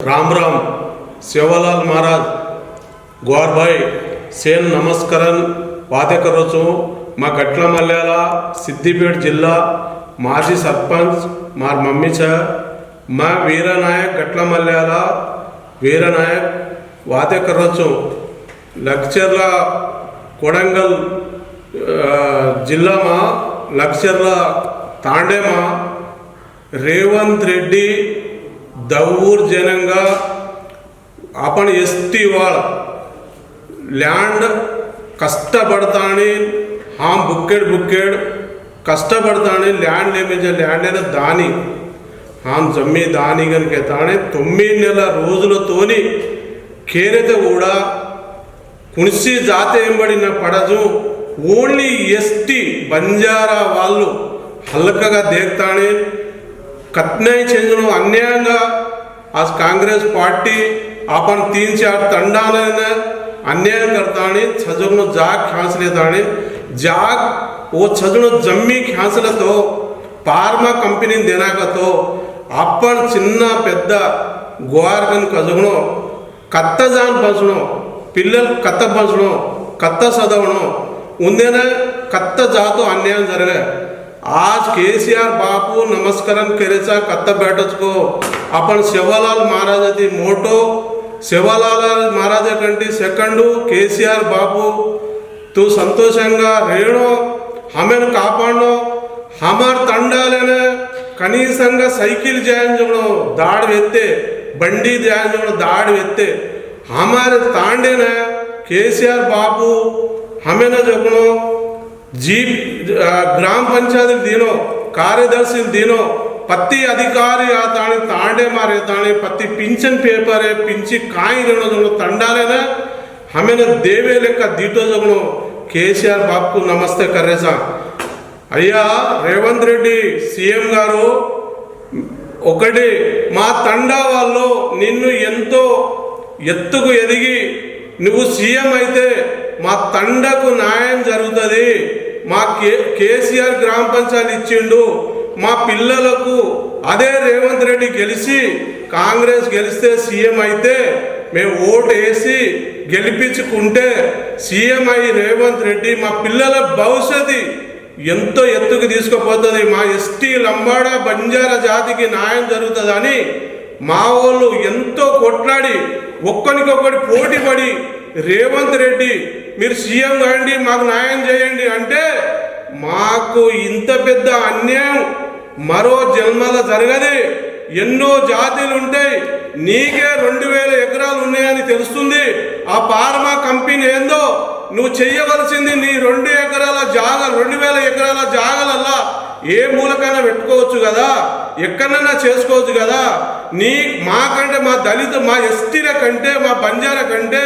రామ్ రామ్ శివలాల్ మహారాజ్ గోర్భాయ్ సేన్ నమస్కరన్ రోజు మా గట్ల మల్యాల సిద్దిపేట జిల్లా మాజీ సర్పంచ్ మా మమ్మీ సార్ మా వీరనాయక్ గట్ల మల్యాల వీరనాయక్ వాదకరోత్సవం లక్చర్ల కొడంగల్ జిల్లా మా లక్చర్ల తాండేమా రేవంత్ రెడ్డి దౌర్జన్యంగా అపణ ఎస్తి వాళ్ళ ల్యాండ్ కష్టపడతాని ఆ బుక్కెడ్ బుక్కేడ్ కష్టపడతాని ల్యాండ్ లేమించే ల్యాండ్ అయిన దాని. హామ్ జమ్మి దాని కనుక తానే తొమ్మిది నెల రోజులతోని కేరత కూడా కుణిసి జాతేయంబడిన పడదు ఓన్లీ ఎస్టీ బంజారా వాళ్ళు హల్కగా దేక్తానే కత్నాయి చెంగును అన్యాయంగా ఆ కాంగ్రెస్ పార్టీ ఆపను తీంచి ఆ తండాలైన అన్యాయం కడతాని చదువును జాగ్ ఖ్యాన్సలేతాని జాగ్ ఓ చదువును జమ్మి ఖ్యాన్సలతో ఫార్మా కంపెనీ దినాకతో అప్పణ చిన్న పెద్ద గోర్గన్ కదుగును కత్త జాన్ పంచడం పిల్లలు కత్త పంచడం కత్త చదవడం ఉందేనా కత్త జాతో అన్యాయం జరగా आज केसीआर बापू नमस्करण करेचा कत्ता बैठचको आपण सेवालाल महाराजाची मोठो सेवालाल महाराजा कंटी सेकंड केसीआर बापू तू సంతోషంగా రేణో హమెను కాపాడో హమార్ తండాలేనే కనీసంగా సైకిల్ జాయించడం దాడి వెత్తే బండి జాయించడం దాడి వెత్తే హమారే తాండేనే కేసీఆర్ బాబు హమెన జగనో జీప్ గ్రామ పంచాయతీ దీనో కార్యదర్శి దీనో పత్తి అధికారి ఆ తాని తాండే మారే తాని పత్తి పింఛన్ పేపరే పించి కాయి జగno తండాలేనా? హమెన దేవే లెక్క దీటోజంలో కేసీఆర్ బాబుకు నమస్తే కర్రేసా అయ్యా రేవంత్ రెడ్డి సీఎం గారు ఒకటి మా తండా వాళ్ళు నిన్ను ఎంతో ఎత్తుకు ఎదిగి నువ్వు సీఎం అయితే మా తండకు న్యాయం జరుగుతుంది. మా కే కేసీఆర్ గ్రామ పంచాయతీ ఇచ్చిండు. మా పిల్లలకు అదే రేవంత్ రెడ్డి గెలిచి కాంగ్రెస్ గెలిస్తే సీఎం అయితే మేము ఓటు వేసి గెలిపించుకుంటే సీఎం అయ్యి రేవంత్ రెడ్డి మా పిల్లల భవిష్యత్తు ఎంతో ఎత్తుకు తీసుకుపోతుంది. మా ఎస్టీ లంబాడ బంజారా జాతికి న్యాయం జరుగుతుందని మా వాళ్ళు ఎంతో కొట్లాడి ఒక్కరికొక్కడి పోటీ పడి రేవంత్ రెడ్డి మీరు సీఎం కాండి మాకు న్యాయం చేయండి అంటే మాకు ఇంత పెద్ద అన్యాయం మరో జన్మలో జరగది. ఎన్నో జాతీలు ఉంటాయి నీకే రెండు వేల ఎకరాలు ఉన్నాయని తెలుస్తుంది. ఆ పార్మా కంపెనీ ఏందో నువ్వు చెయ్యవలసింది నీ రెండు ఎకరాల జాగ రెండు వేల ఎకరాల జాగలల్లా ఏ మూలకైనా పెట్టుకోవచ్చు కదా? ఎక్కడైనా చేసుకోవచ్చు కదా? నీ మాకంటే మా దళిత మా ఎస్టీల కంటే మా బంజారా కంటే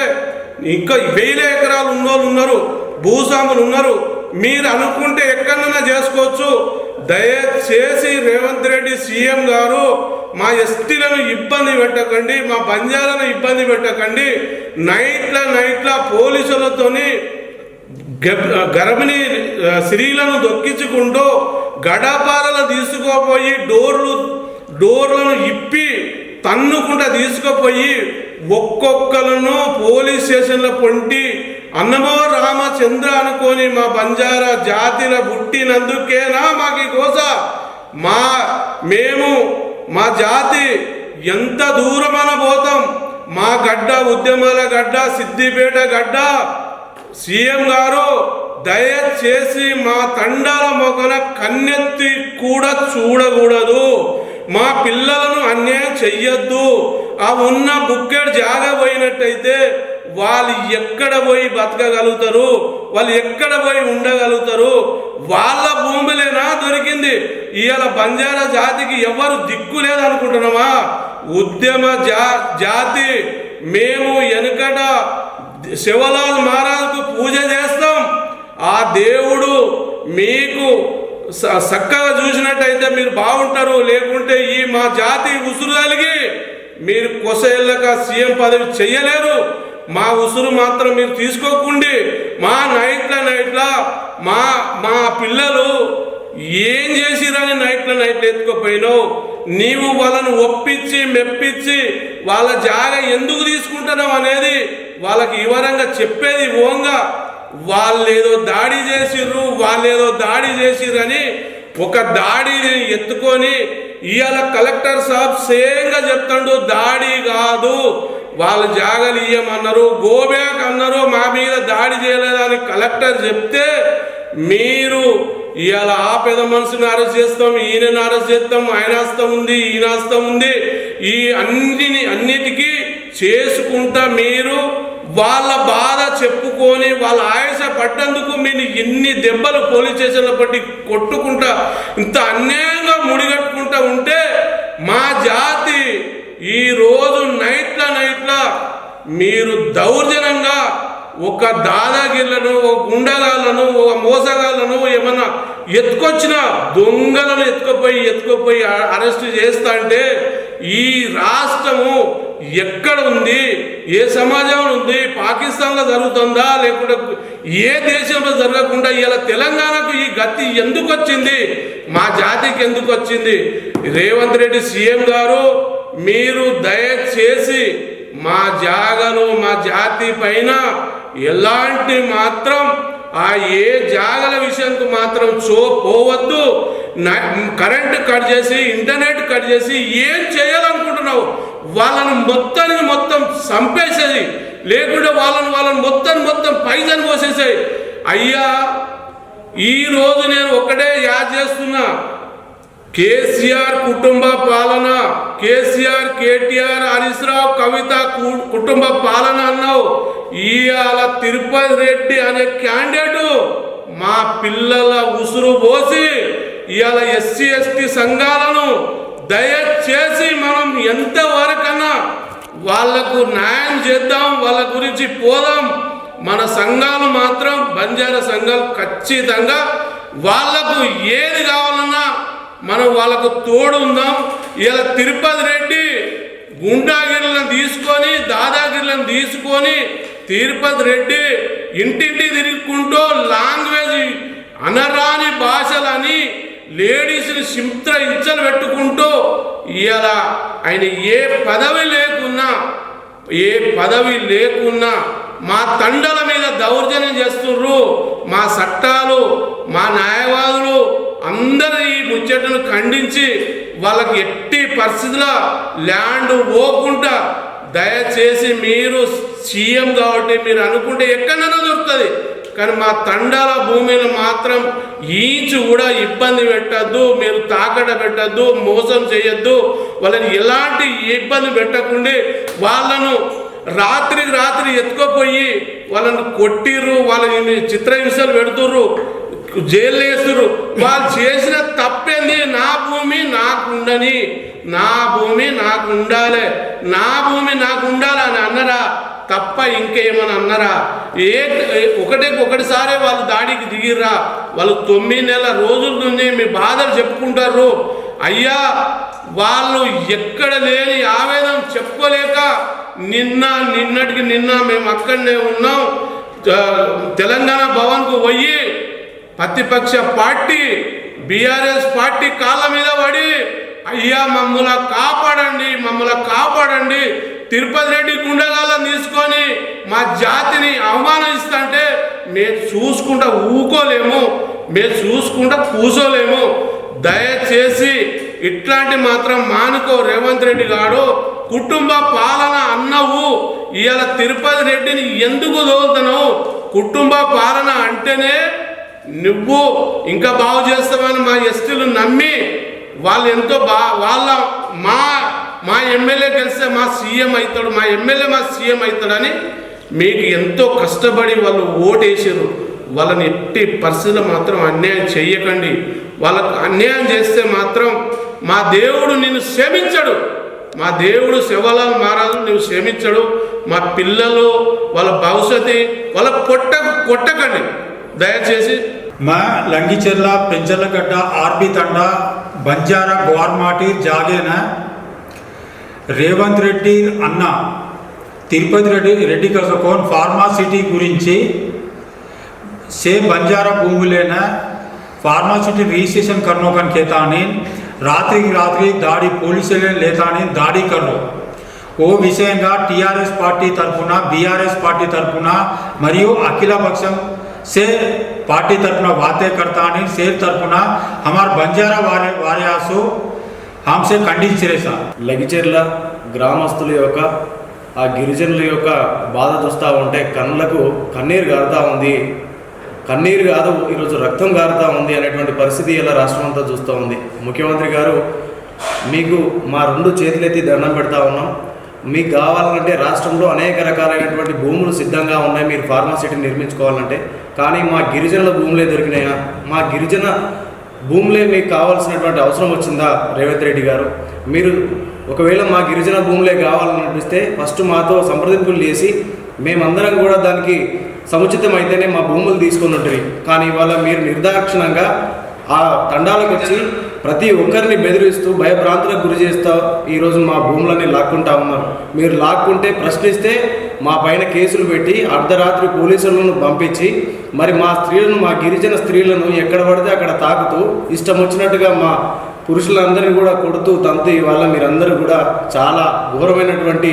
ఇంకా వేల ఎకరాలు ఉన్నోళ్ళు ఉన్నారు భూస్వాములు ఉన్నారు. మీరు అనుకుంటే ఎక్కడన్నా చేసుకోవచ్చు. దయచేసి రేవంత్ రెడ్డి సీఎం గారు మా ఎస్టీలను ఇబ్బంది పెట్టకండి మా పంజాలను ఇబ్బంది పెట్టకండి. నైట్ల నైట్ల పోలీసులతోని గ- గర్భిణీ స్త్రీలను దొక్కించుకుంటూ గడపారలు తీసుకోపోయి డోర్లు డోర్లను ఇప్పి తన్నుకుంటా తీసుకుపోయి ఒక్కొక్కరును పోలీస్ స్టేషన్లో పొంటి అన్నమో రామచంద్ర అనుకొని మా బంజారా జాతిల పుట్టినందుకేనా మాకు ఈ మా మేము మా జాతి ఎంత దూరమన పోతాం? మా గడ్డ ఉద్యమాల గడ్డ సిద్దిపేట గడ్డ. సీఎం గారు దయచేసి మా తండాల మొగన కన్నెత్తి కూడా చూడకూడదు. మా పిల్లలను అన్యాయం చెయ్యొద్దు. ఆ ఉన్న బుక్కెడ్ జాగా పోయినట్టయితే వాళ్ళు ఎక్కడ పోయి బతకగలుగుతారు? వాళ్ళు ఎక్కడ పోయి ఉండగలుగుతారు? వాళ్ళ భూమిలేనా దొరికింది? ఇవాళ బంజారా జాతికి ఎవరు దిక్కు లేదనుకుంటున్నామా? ఉద్యమ జా జాతి మేము వెనుకట శివలాల్ మహారాజుకు పూజ చేస్తాం. ఆ దేవుడు మీకు స- చక్కగా చూసినట్టయితే మీరు బాగుంటారు. లేకుంటే ఈ మా జాతి ఉసురు కలిగి మీరు కొసేళ్ళక సీఎం పదవి చెయ్యలేరు. మా ఉసురు మాత్రం మీరు తీసుకోకుండి. మా నైట్ల నైట్ల మా మా పిల్లలు ఏం చేసిరని నైట్ల నైట్లు ఎత్తుకుపోయినావు. నీవు వాళ్ళను ఒప్పించి మెప్పించి వాళ్ళ జాగ ఎందుకు తీసుకుంటున్నావు అనేది వాళ్ళకి వివరంగా చెప్పేది ఓంగా. వాళ్ళు ఏదో దాడి చేసిర్రు వాళ్ళు ఏదో దాడి చేసిర్రని ఒక దాడిని ఎత్తుకొని ఇవాళ కలెక్టర్ సాబ్ సేంగా చెప్తాడు దాడి కాదు వాళ్ళ జాగలు ఇయ్యమన్నారు గోబ్యాక్ అన్నారు మా మీద దాడి చేయలేదని కలెక్టర్ చెప్తే మీరు ఇవాళ ఆ పెద్ద మనుషుని అరెస్ట్ చేస్తాం ఈయనని అరెస్ట్ చేస్తాం ఆయన హస్తం ఉంది ఈయన హస్తం ఉంది ఈ అన్నిటిని అన్నిటికీ చేసుకుంటా మీరు వాళ్ళ బాధ చెప్పుకొని వాళ్ళ ఆయుష పడ్డందుకు మీరు ఎన్ని దెబ్బలు పోలీస్ స్టేషన్లో పట్టి కొట్టుకుంటా ఇంత అన్యాయంగా ముడిగట్టుకుంటా ఉంటే మా జాతి ఈరోజు నైట్ల నైట్ల మీరు దౌర్జన్యంగా ఒక దాదాగిళ్ళను ఒక గుండగాళ్ళను ఒక మోసగాళ్ళను ఏమన్నా ఎత్తుకొచ్చిన దొంగలను ఎత్తుకుపోయి ఎత్తుకుపోయి అరెస్ట్ చేస్తా అంటే ఈ రాష్ట్రము ఎక్కడ ఉంది? ఏ సమాజంలో ఉంది? పాకిస్తాన్లో జరుగుతుందా? లేకుంటే ఏ దేశంలో జరగకుండా ఇలా తెలంగాణకు ఈ గతి ఎందుకు వచ్చింది? మా జాతికి ఎందుకు వచ్చింది? రేవంత్ రెడ్డి సీఎం గారు మీరు దయచేసి మా జాగను మా జాతి పైన ఎలాంటి మాత్రం ఆ ఏ జాగల విషయంకు మాత్రం చో పోవద్దు. నా- కరెంట్ కట్ చేసి ఇంటర్నెట్ కట్ చేసి ఏం చేయాలనుకుంటున్నావు? వాళ్ళని మొత్తానికి మొత్తం చంపేసేది. లేకుంటే వాళ్ళని వాళ్ళని మొత్తం మొత్తం పైజన్ పోసేసాయి అయ్యా ఈ రోజు నేను ఒకటే యాద్ చేస్తున్నా. కేసీఆర్ కుటుంబ పాలన కేసీఆర్ కేటీఆర్ హరీష్ రావు కవిత కు- కుటుంబ పాలన అన్నావు. ఇవాళ తిరుపతి రెడ్డి అనే క్యాండిడేట్ మా పిల్లల ఉసురు పోసి ఇవాళ ఎస్సీ ఎస్టీ సంఘాలను దయచేసి మనం ఎంతవరకన్నా వాళ్ళకు న్యాయం చేద్దాం వాళ్ళ గురించి పోదాం. మన సంఘాలు మాత్రం బంజారా సంఘాలు ఖచ్చితంగా వాళ్ళకు ఏది కావాలన్నా మనం వాళ్ళకు తోడు ఉందాం ఇలా తిరుపతి రెడ్డి గుండాగిరిలను తీసుకొని దాదాగిరిలను తీసుకొని తిరుపతి రెడ్డి ఇంటింటి తిరుగుకుంటూ లాంగ్వేజ్ అనరాని భాషలని లేడీస్ని సింత్ర ఇచ్చలు పెట్టుకుంటూ ఇలా ఆయన ఏ పదవి లేకున్నా ఏ పదవి లేకున్నా మా తండల మీద దౌర్జన్యం చేస్తుర్రు. మా చట్టాలు మా న్యాయవాదులు అందరి ఈ ముచ్చటను ఖండించి వాళ్ళకి ఎట్టి పరిస్థితుల ల్యాండ్ పోకుండా దయచేసి మీరు సీఎం కాబట్టి మీరు అనుకుంటే ఎక్కడైనా దొరుకుతుంది. కానీ మా తండాల భూమిని మాత్రం ఈచు కూడా ఇబ్బంది పెట్టద్దు మీరు తాకట పెట్టద్దు మోసం చేయొద్దు. వాళ్ళని ఎలాంటి ఇబ్బంది పెట్టకుండా వాళ్ళను రాత్రికి రాత్రి ఎత్తుకుపోయి వాళ్ళని కొట్టిర్రు వాళ్ళని చిత్రహింసలు పెడుతుర్రు. జైలు వేస్తున్నారు వాళ్ళు చేసిన తప్పేంది? నా భూమి నాకు ఉండని నా భూమి నాకు ఉండాలి నా భూమి నాకు ఉండాలి అని అన్నరా? తప్ప ఇంకేమని అన్నరా? ఏ ఒకటే ఒకటిసారి వాళ్ళు దాడికి దిగిర్రా. వాళ్ళు తొమ్మిది నెలల రోజుల నుండి మీ బాధలు చెప్పుకుంటారు అయ్యా వాళ్ళు ఎక్కడ లేని ఆవేదన చెప్పుకోలేక నిన్న నిన్నటికి నిన్న మేము అక్కడనే ఉన్నాం. తెలంగాణ భవన్కు పోయి ప్రతిపక్ష పార్టీ బీఆర్ఎస్ పార్టీ కాళ్ళ మీద పడి అయ్యా మమ్మల కాపాడండి మమ్మల కాపాడండి తిరుపతి రెడ్డి గుండగాలను తీసుకొని మా జాతిని అవమానిస్తుంటే మేము చూసుకుంటా ఊకోలేము మేము చూసుకుంటా కూసోలేము. దయచేసి ఇట్లాంటి మాత్రం మానుకో రేవంత్ రెడ్డి గారు. కుటుంబ పాలన అన్నవు. ఇవాళ తిరుపతి రెడ్డిని ఎందుకు దోలుతున్నావు కుటుంబ పాలన అంటేనే నువ్వు ఇంకా బాగు చేస్తామని మా ఎస్టీలు నమ్మి వాళ్ళు ఎంతో బా వాళ్ళ మా మా ఎమ్మెల్యే గెలిస్తే మా సీఎం అవుతాడు మా ఎమ్మెల్యే మా సీఎం అవుతాడని మీకు ఎంతో కష్టపడి వాళ్ళు ఓటేసారు వాళ్ళని ఎట్టి పరిస్థితుల్లో మాత్రం అన్యాయం చెయ్యకండి. వాళ్ళకు అన్యాయం చేస్తే మాత్రం మా దేవుడు నిన్ను క్షమించడు. మా దేవుడు శివలాల్ మహారాజు నువ్వు క్షమించడు. మా పిల్లలు వాళ్ళ భవిష్యత్తు వాళ్ళ కొట్ట కొట్టకండి. దయచేసి మా లంగిచెర్ల పెంచర్లగడ్డ ఆర్బి తండ బంజారా గోర్మాటి జాగేన రేవంత్ రెడ్డి అన్న తిరుపతి రెడ్డి రెడ్డి కోన్ ఫార్మాసిటీ గురించి సే బంజారా భూములైన ఫార్మాసిటీ రిజిస్ట్రేషన్ కర్నోకన్ కేతాని రాత్రికి రాత్రి దాడి పోలీసులే లేతాని దాడి కర్నో ఓ విషయంగా టీఆర్ఎస్ పార్టీ తరఫున బీఆర్ఎస్ పార్టీ తరఫున మరియు అఖిల పక్షం से पार्टी तरफुना बातें करता नहीं सेल तरफुना हमार बंजारा वारे वार्यासु हमसे ఖండించరే సార్ లగిచెర్ల గ్రామస్తుల యొక్క ఆ గిరిజనుల యొక్క బాధ చూస్తూ ఉంటే కళ్ళకు కన్నీరు గారుతూ ఉంది కన్నీరు కాదు ఈరోజు రక్తం గారుతూ ఉంది అనేటువంటి పరిస్థితి ఇలా రాష్ట్రం అంతా చూస్తూ ఉంది ముఖ్యమంత్రి గారు మీకు మా రెండు చేతులెత్తి దండం పెడతా ఉన్నాం మీకు కావాలంటే రాష్ట్రంలో అనేక రకాలైనటువంటి భూములు సిద్ధంగా ఉన్నాయి మీరు ఫార్మాసిటీ నిర్మించుకోవాలంటే కానీ మా గిరిజనుల భూములే దొరికినాయా? మా గిరిజన భూములే మీకు కావాల్సినటువంటి అవసరం వచ్చిందా? రేవంత్ రెడ్డి గారు మీరు ఒకవేళ మా గిరిజన భూములే కావాలని అనిపిస్తే ఫస్ట్ మాతో సంప్రదింపులు చేసి మేమందరం కూడా దానికి సముచితం అయితేనే మా భూములు తీసుకొని ఉంటుంది కానీ ఇవాళ మీరు నిర్దాక్షిణంగా ఆ తండాలకు వచ్చి ప్రతి ఒక్కరిని బెదిరిస్తూ భయభ్రాంతులకు గురి చేస్తా ఈరోజు మా భూములన్నీ లాక్కుంటా ఉన్నారు. మీరు లాక్కుంటే ప్రశ్నిస్తే మా పైన కేసులు పెట్టి అర్ధరాత్రి పోలీసులను పంపించి మరి మా స్త్రీలను మా గిరిజన స్త్రీలను ఎక్కడ పడితే అక్కడ తాకుతూ ఇష్టం వచ్చినట్టుగా మా పురుషులందరినీ కూడా కొడుతూ తంతు ఇవాళ మీరందరూ కూడా చాలా ఘోరమైనటువంటి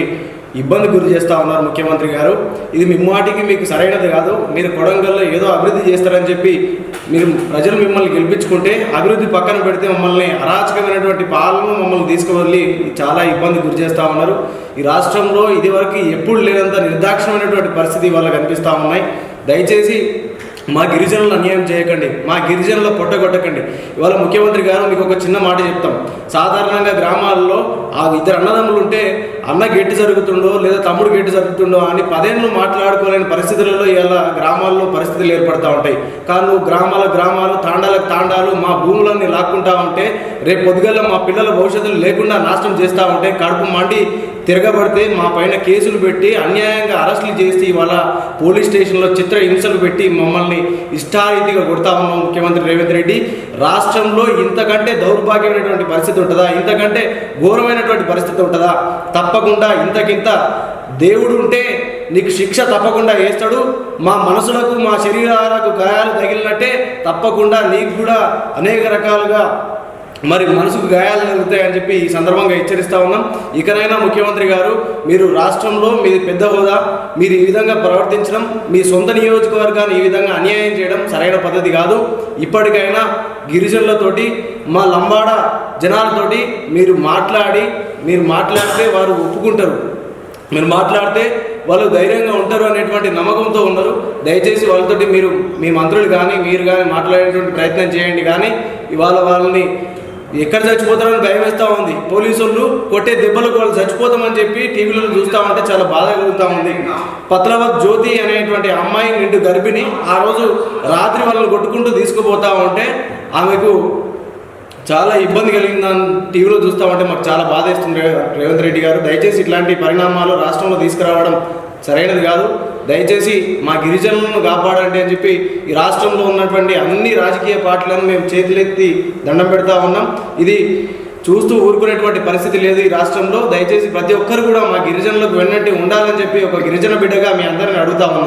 ఇబ్బంది గురి చేస్తూ ఉన్నారు ముఖ్యమంత్రి గారు. ఇది మిమ్మాటికి మీకు సరైనది కాదు. మీరు కొడంగల్లో ఏదో అభివృద్ధి చేస్తారని చెప్పి మీరు ప్రజలు మిమ్మల్ని గెలిపించుకుంటే అభివృద్ధి పక్కన పెడితే మమ్మల్ని అరాచకమైనటువంటి పాలన మమ్మల్ని తీసుకువెళ్ళి చాలా ఇబ్బంది గురి చేస్తూ ఉన్నారు. ఈ రాష్ట్రంలో ఇదివరకు ఎప్పుడు లేనంత నిర్దాక్షమైనటువంటి పరిస్థితి వాళ్ళకి కనిపిస్తూ ఉన్నాయి. దయచేసి మా గిరిజనులను అన్యాయం చేయకండి. మా గిరిజనుల పొట్టగొట్టకండి ఇవాళ ముఖ్యమంత్రి గారు మీకు ఒక చిన్న మాట చెప్తాం. సాధారణంగా గ్రామాల్లో ఆ ఇద్దరు అన్నదమ్ములు ఉంటే అన్న గెట్టి జరుగుతుండో లేదా తమ్ముడు గెట్టి జరుగుతుండో అని పదేళ్ళు మాట్లాడుకోలేని పరిస్థితులలో ఇలా గ్రామాల్లో పరిస్థితులు ఏర్పడతా ఉంటాయి. కానీ నువ్వు గ్రామాల గ్రామాలు తాండాలకు తాండాలు మా భూములన్నీ లాక్కుంటా ఉంటే రేపు పొద్దుగల మా పిల్లల భవిష్యత్తులు లేకుండా నాశనం చేస్తూ ఉంటే కడుపు మండి తిరగబడితే మా పైన కేసులు పెట్టి అన్యాయంగా అరెస్టులు చేసి ఇవాళ పోలీస్ స్టేషన్లో చిత్ర హింసలు పెట్టి మమ్మల్ని ఇష్టారీతిగా కొడతా ఉన్నాం ముఖ్యమంత్రి రేవంత్ రెడ్డి. రాష్ట్రంలో ఇంతకంటే దౌర్భాగ్యమైనటువంటి పరిస్థితి ఉంటుందా? ఇంతకంటే ఘోరమైనటువంటి పరిస్థితి ఉంటుందా? తప్పకుండా ఇంతకింత దేవుడు ఉంటే నీకు శిక్ష తప్పకుండా వేస్తాడు. మా మనసులకు మా శరీరాలకు గాయాలు తగిలినట్టే తప్పకుండా నీకు కూడా అనేక రకాలుగా మరి మనసుకు గాయాలు కలుగుతాయని చెప్పి ఈ సందర్భంగా హెచ్చరిస్తా ఉన్నాం. ఇకనైనా ముఖ్యమంత్రి గారు మీరు రాష్ట్రంలో మీ పెద్ద హోదా మీరు ఈ విధంగా ప్రవర్తించడం మీ సొంత నియోజకవర్గాన్ని ఈ విధంగా అన్యాయం చేయడం సరైన పద్ధతి కాదు. ఇప్పటికైనా గిరిజనులతోటి మా లంబాడ జనాలతోటి మీరు మాట్లాడి మీరు మాట్లాడితే వారు ఒప్పుకుంటారు. మీరు మాట్లాడితే వాళ్ళు ధైర్యంగా ఉంటారు అనేటువంటి నమ్మకంతో ఉన్నారు దయచేసి వాళ్ళతోటి మీరు మీ మంత్రులు కానీ మీరు కానీ మాట్లాడేటువంటి ప్రయత్నం చేయండి కానీ ఇవాళ వాళ్ళని ఎక్కడ చచ్చిపోతారని భయం వేస్తూ ఉంది. పోలీసు వాళ్ళు కొట్టే దెబ్బలకు వాళ్ళు చచ్చిపోతామని చెప్పి టీవీలో చూస్తూ ఉంటే చాలా బాధ కలుగుతూ ఉంది. పత్రవత్ జ్యోతి అనేటువంటి అమ్మాయి నిండు గర్భిణి ఆ రోజు రాత్రి వాళ్ళని కొట్టుకుంటూ తీసుకుపోతా ఉంటే ఆమెకు చాలా ఇబ్బంది కలిగిందని టీవీలో చూస్తామంటే మాకు చాలా బాధ ఇస్తుంది రేవంత్ రెడ్డి గారు దయచేసి ఇట్లాంటి పరిణామాలు రాష్ట్రంలో తీసుకురావడం సరైనది కాదు. దయచేసి మా గిరిజనులను కాపాడండి అని చెప్పి ఈ రాష్ట్రంలో ఉన్నటువంటి అన్ని రాజకీయ పార్టీలను మేము చేతులెత్తి దండం పెడతా ఉన్నాం. ఇది చూస్తూ ఊరుకునేటువంటి పరిస్థితి లేదు ఈ రాష్ట్రంలో. దయచేసి ప్రతి ఒక్కరు కూడా మా గిరిజనులకు వెన్నట్టు ఉండాలని చెప్పి ఒక గిరిజన బిడ్డగా మీ అందరిని అడుగుతా ఉన్నాం.